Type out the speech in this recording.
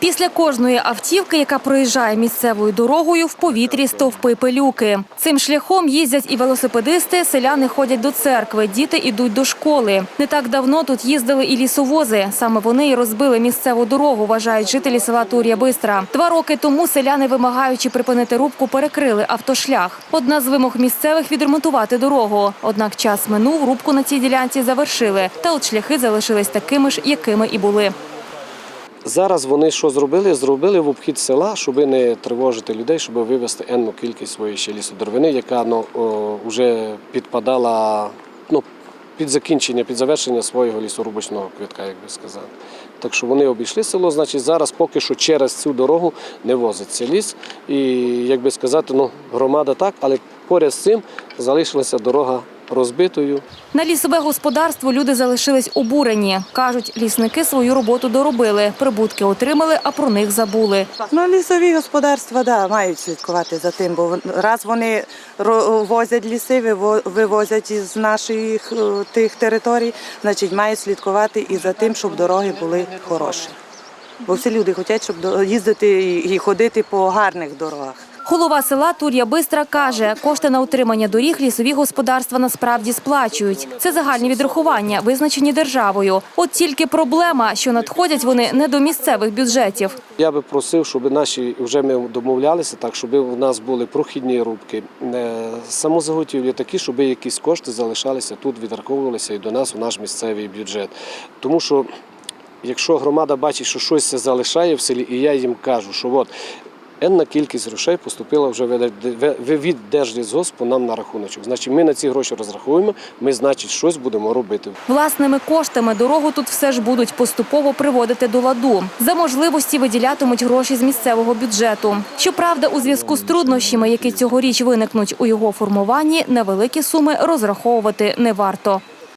Після кожної автівки, яка проїжджає місцевою дорогою, в повітрі стовпи пилюки. Цим шляхом їздять і велосипедисти, селяни ходять до церкви, діти йдуть до школи. Не так давно тут їздили і лісовози. Саме вони і розбили місцеву дорогу, вважають жителі села Тур'я Бистра. Два роки тому селяни, вимагаючи припинити рубку, перекрили автошлях. Одна з вимог місцевих відремонтувати дорогу. Однак час минув, рубку на цій ділянці завершили. Та от шляхи залишились такими ж, якими і були. Зараз вони що зробили? Зробили в обхід села, щоб не тривожити людей, щоб вивезти енну кількість своєї ще лісодеревини, яка ну, вже підпадала ну, під закінчення, під завершення свого лісорубочного квитка, як би сказати. Так що вони обійшли село, значить зараз поки що через цю дорогу не возиться ліс. І, як би сказати, ну, громада так, але поряд з цим залишилася дорога розбитою. На лісове господарство люди залишились обурені. Кажуть, лісники свою роботу доробили, прибутки отримали, а про них забули. Ну, лісові господарства да, мають слідкувати за тим, бо раз вони возять ліси, виво- вивозять із наших е, тих територій, значить мають слідкувати і за тим, щоб дороги були хороші. Бо всі люди хочуть, щоб їздити і ходити по гарних дорогах. Голова села Тур'я Бистра каже, кошти на утримання доріг лісові господарства насправді сплачують. Це загальні відрахування, визначені державою. От тільки проблема, що надходять вони не до місцевих бюджетів. Я би просив, щоб наші вже ми домовлялися так, щоб у нас були прохідні рубки, е, самозаготівлі такі, щоб якісь кошти залишалися тут, відраховувалися і до нас у наш місцевий бюджет. Тому що якщо громада бачить, що щось залишає в селі, і я їм кажу, що от енна кількість грошей поступила вже від- Держлісгоспу нам на рахуночок. Значить, ми на ці гроші розраховуємо, ми, значить, щось будемо робити. Власними коштами дорогу тут все ж будуть поступово приводити до ладу. За можливості виділятимуть гроші з місцевого бюджету. Щоправда, у зв'язку з труднощами, які цьогоріч виникнуть у його формуванні, на великі суми розраховувати не варто.